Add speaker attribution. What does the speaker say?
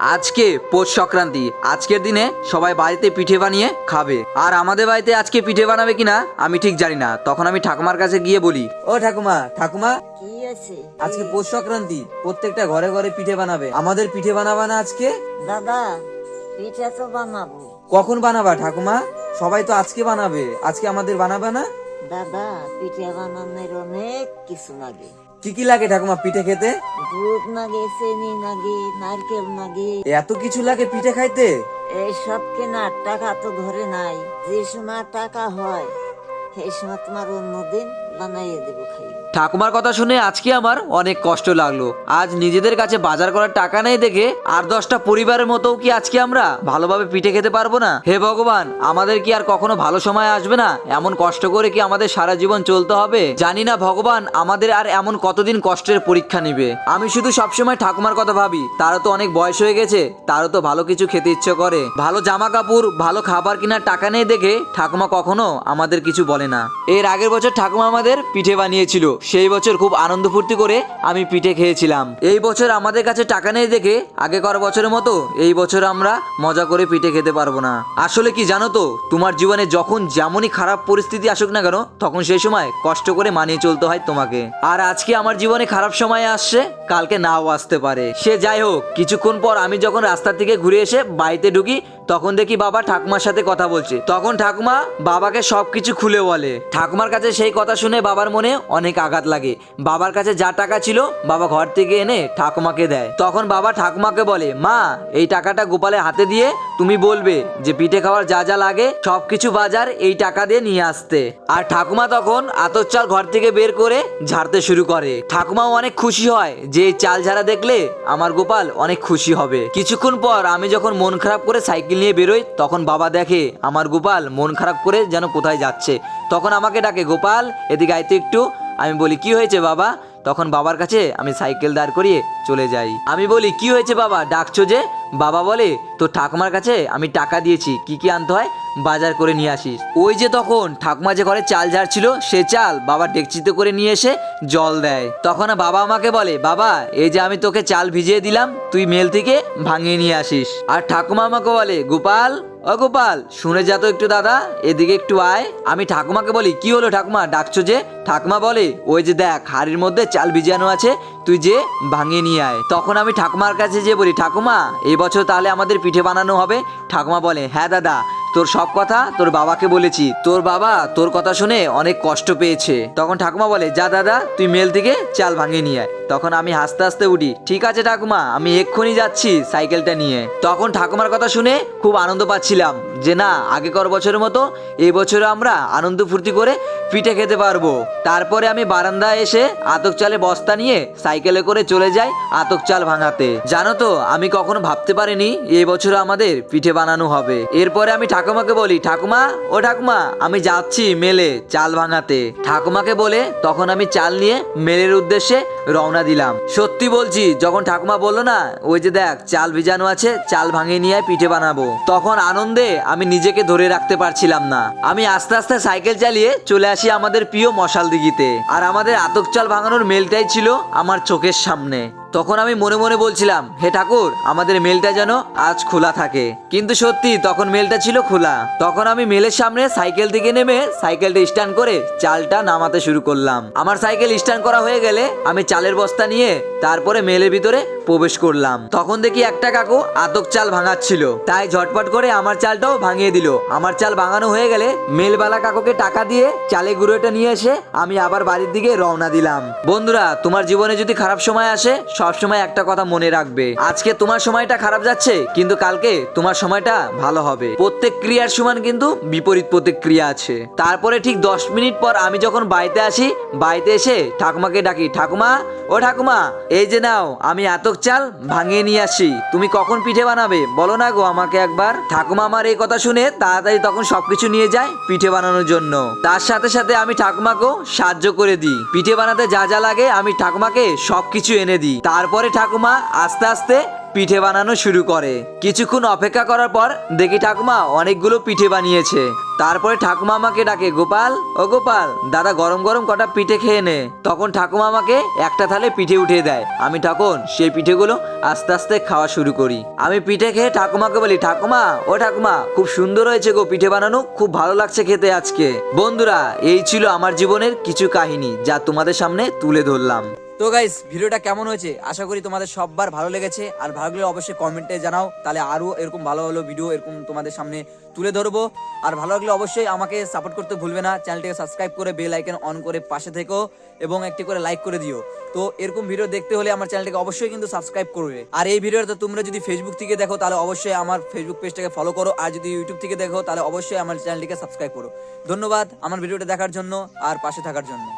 Speaker 1: আজকে পৌষ সংক্রান্তি। আজকের দিনে সবাই বাড়িতে পিঠে বানিয়ে খাবে। আর আমাদের বাড়িতে আজকে পিঠে বানাবে কিনা আমি ঠিক জানি না। তখন আমি ঠাকুমার কাছে গিয়ে বলি ও ঠাকুমা ঠাকুমা
Speaker 2: কি আছে
Speaker 1: আজকে পৌষ সংক্রান্তি। প্রত্যেকটা ঘরে ঘরে পিঠে বানাবে। আমাদের পিঠে বানাবা না আজকে?
Speaker 2: দাদা পিঠা তো বানাবো।
Speaker 1: কখন বানাবা ঠাকুমা? সবাই তো আজকে বানাবে। আজকে আমাদের বানাবে না?
Speaker 2: দাদা পিঠা বানানোর অনেক কিছু লাগে।
Speaker 1: কি কি লাগে ঠাকুমা পিঠে খেতে?
Speaker 2: দুধ লাগে চিনি লাগে নারকেল লাগে।
Speaker 1: এত কিছু লাগে পিঠে খাইতে?
Speaker 2: এই সব কেনার টাকা তো ঘরে নাই। যে সময় টাকা হয় সেই সময় তোমার অন্যদিন।
Speaker 1: ঠাকুমার কথা শুনে আজকে আমার অনেক কষ্ট লাগল। আজ নিজেদের কাছে বাজার করার টাকা নেই দেখে আর দশটা পরিবারের মতো কি আজকে আমরা ভালোভাবে পিঠে খেতে পারব না? হে ভগবান, আমাদের কি আর কখনো ভালো সময় আসবে না? এমন কষ্ট করে কি আমাদের সারা জীবন চলতে হবে? জানি না ভগবান, আমাদের আর এমন কতদিন কষ্টের পরীক্ষা নিবে। আমি শুধু সবসময় ঠাকুমার কথা ভাবি। তারও তো অনেক বয়স হয়ে গেছে, তারও তো ভালো কিছু খেতে ইচ্ছে করে। ভালো জামা কাপড় ভালো খাবার কেনার টাকা নেই দেখে ঠাকুমা কখনো আমাদের কিছু বলে না। এর আগের বছর ঠাকুমা আমাদের পিঠে বানিয়েছিল। সেই বছর খুব আনন্দ ফুর্তি করে আমি পিঠে খেয়েছিলাম। এই বছর আমাদের কাছে টাকা নেই দেখে আগেকার বছরের মতো এই বছর আমরা মজা করে পিঠে খেতে পারব না। আসলে কি জানো তো, তোমার জীবনে যখন যেমনই খারাপ পরিস্থিতি আসুক না কেন, তখন সেই সময় কষ্ট করে মানিয়ে চলতে হয় তোমাকে। আর আজকে আমার জীবনে খারাপ সময় আসছে, কালকে নাও আসতে পারে। সে যাই হোক, কিছুক্ষণ পর আমি যখন রাস্তা থেকে ঘুরে এসে বাড়িতে ঢুকি তখন দেখি বাবা ঠাকুমার সাথে কথা বলছে। তখন ঠাকুমা বাবাকে সবকিছু খুলে বলে। ঠাকুমার কাছে সেই কথা শুনে বাবার মনে অনেক আঘাত লাগে। বাবার কাছে যা টাকা ছিল বাবা ঘর থেকে এনে ঠাকুমাকে দেয়। তখন বাবা ঠাকুমাকে বলে, মা, এই টাকাটা গোপালের হাতে দিয়ে তুমি বলবে যে পিঠে খাওয়ার যা যা লাগে সবকিছু বাজার এই টাকা দিয়ে নিয়ে আসতে। আর ঠাকুমা তখন আতর চাল ঘর থেকে বের করে ঝাড়তে শুরু করে। ঠাকুমাও অনেক খুশি হয় যে চাল ঝাড়া দেখলে আমার গোপাল অনেক খুশি হবে। কিছুক্ষণ পর আমি যখন মন খারাপ করে সাইকেল নিয়ে বেরোই, তখন বাবা দেখে আমার গোপাল মন খারাপ করে যেন কোথায় যাচ্ছে। তখন আমাকে ডাকে, গোপাল, এদিকে আইতে একটু। আমি বলি, কি হয়েছে বাবা? তখন বাবার কাছে আমি সাইকেল দাঁড় করিয়ে চলে যাই। আমি বলি, কি হয়েছে বাবা? ডাকছো যে? বাবা বলে তো ঠাকুমার কাছে আমি টাকা দিয়েছি, কি কি আনতে হয় বাজার করে নিয়ে আসিস। ওই যে তখন ঠাকুমা যে ঘরে চাল ঝাড়ছিল, সে চাল বাবা ডেকচিতে করে নিয়ে এসে জল দেয়। তখন বাবা আমাকে বলে, বাবা, এই যে আমি তোকে চাল ভিজিয়ে দিলাম, তুই মেল থেকে ভাঙিয়ে নিয়ে আসিস। আর ঠাকুমা আমাকে বলে, গোপাল, ও গোপাল, শুনে যা তো একটু দাদা, এদিকে একটু আয়। আমি ঠাকুমাকে বলি, কি হলো ঠাকুমা? ডাকছো যে? ঠাকুমা বলে, ওই যে দেখ, হাড়ির মধ্যে চাল ভিজানো আছে তুই যে ভাঙিয়ে নিয়ে আয়। তখন আমি ঠাকুমার কাছে যে বলি, ঠাকুমা, এই বছর তাহলে আমাদের পিঠে বানানো হবে? ঠাকুমা বলে হ্যাঁ দাদা, তোর সব কথা তোর বাবাকে বলেছি। তোর বাবা তোর কথা শুনে অনেক কষ্ট পেয়েছে। তখন ঠাকুমা বলে, যা দাদা, তুই মেল থেকে চাল ভাঙিয়ে নিয়ে আয়। তখন আমি হাসতে হাসতে উঠি, ঠিক আছে ঠাকুমা, আমি এক্ষুনি যাচ্ছি সাইকেলটা নিয়ে। তখন ঠাকুমার কথা শুনে খুব আনন্দ পাচ্ছিলাম যে, না, আগেকার বছরের মতো এই বছরে আমরা আনন্দ ফুর্তি করে পিঠে খেতে পারব। তারপরে আমি বারান্দায় এসে আতক চালে বস্তা নিয়ে সাইকেলে করে চলে যাই আতক চাল ভাঙাতে। জানো তো, আমি কখনো ভাবতে পারিনি এই বছর আমাদের পিঠে বানানো হবে। এরপরে আমি ঠাকুমাকে বলি, ঠাকুমা, ও ঠাকুমা, আমি যাচ্ছি মেলে চাল ভাঙাতে। ঠাকুমাকে বলে, তখন আমি চাল নিয়ে মেলের উদ্দেশ্যে রওনা দিলাম। সত্যি বলছি, যখন ঠাকুমা বলল না, ওই যে দেখ, চাল ভিজানো আছে, চাল ভাঙিয়ে নিয়ে পিঠে বানাবো। তখন আনন্দে আমি নিজেকে ধরে রাখতে পারছিলাম না। আমি আস্তে আস্তে সাইকেল চালিয়ে চলে আসি আমাদের প্রিয় মশাল দিঘিতে। আর আমাদের আতক চাল ভাঙানোর মেলটাই ছিল আমার চোখের সামনে। তখন আমি মনে মনে বলছিলাম, হে ঠাকুর, আমাদের মেলটা যেন আজ খোলা থাকে। কিন্তু সত্যি, তখন মেলটা ছিল খোলা। তখন আমি মেলের সামনে সাইকেল থেকে নেমে সাইকেলটা স্ট্যান্ড করে চালটা নামাতে শুরু করলাম। আমার সাইকেল স্ট্যান্ড করা হয়ে গেলে আমি চালের বস্তা নিয়ে তারপরে মেলের ভিতরে প্রবেশ করলাম। তখন দেখি একটা কাকু আতক চাল ভাঙাচ্ছিল। তাই ঝটপট করে আমার চালটাও ভাঙিয়ে দিল। আমার চাল ভাঙানো হয়ে গেলে মেলবালা কাকুকে টাকা দিয়ে চালে গুঁড়োটা নিয়ে এসে আমি আবার বাড়ির দিকে রওনা দিলাম। বন্ধুরা, তোমার জীবনে যদি খারাপ সময় আসে, সব সময় একটা কথা মনে রাখবে। আজকে তোমার সময়টা খারাপ যাচ্ছে, কিন্তু কালকে তোমার সময়টা ভালো হবে। প্রত্যেক ক্রিয়ার সমান কিন্তু বিপরীত প্রতিক্রিয়া আছে। তারপরে ঠিক দশ মিনিট পর আমি যখন বাড়িতে আসি, বাড়িতে এসে ঠাকুমাকে ডাকি, ঠাকুমা, ও ঠাকুমা, এই যে নাও, আমি আতক চাল ভাঙিয়ে নিয়ে আসি। তুমি কখন পিঠে বানাবে? বলো না গো আমাকে একবার। ঠাকুমা আমার এই কথা শুনে তাড়াতাড়ি তখন সবকিছু নিয়ে যায় পিঠে বানানোর জন্য। তার সাথে সাথে আমি ঠাকুমাকেও সাহায্য করে দিই। পিঠে বানাতে যা যা লাগে আমি ঠাকুমাকে সবকিছু এনে দিই। তারপরে ঠাকুমা আস্তে আস্তে পিঠে বানানো শুরু করে। কিছুক্ষণ অপেক্ষা করার পর দেখি ঠাকুমা অনেকগুলো পিঠে বানিয়েছে। তারপরে ঠাকুমা আমাকে ডাকে, গোপাল, ও গোপাল, দাদা গরম গরম কটা পিঠে খেয়ে নে। তখন ঠাকুমা আমাকে একটা থালে পিঠে উঠিয়ে দেয়। আমি তখন সেই পিঠেগুলো আস্তে আস্তে খাওয়া শুরু করি। আমি পিঠে খেয়ে ঠাকুমাকে বলি, ঠাকুমা, ও ঠাকুমা, খুব সুন্দর হয়েছে গো পিঠে বানানো, খুব ভালো লাগছে খেতে আজকে। বন্ধুরা, এই ছিল আমার জীবনের কিছু কাহিনী, যা তোমাদের সামনে তুলে ধরলাম। তো গাইস ভিডিওটা কেমন হয়েছে? আশা করি তোমাদের সববার ভালো লেগেছে। আর ভালো লাগলে অবশ্যই কমেন্টে জানাও, তাহলে আরও এরকম ভালো ভালো ভিডিও এরকম তোমাদের সামনে তুলে ধরবো। আর ভালো লাগলে অবশ্যই আমাকে সাপোর্ট করতে ভুলবে না চ্যানেলটিকে সাবস্ক্রাইব করে বেল আইকন অন করে পাশে থেকো এবং একটি করে লাইক করে দিও। তো এরকম ভিডিও দেখতে হলে আমার চ্যানেলটিকে অবশ্যই কিন্তু সাবস্ক্রাইব করবে। আর এই ভিডিওটা তোমরা যদি ফেসবুক থেকে দেখো, তাহলে অবশ্যই আমার ফেসবুক পেজটাকে ফলো করো। আর যদি ইউটিউব থেকে দেখো, তাহলে অবশ্যই আমার চ্যানেলটিকে সাবস্ক্রাইব করো। ধন্যবাদ আমার ভিডিওটা দেখার জন্য আর পাশে থাকার জন্য।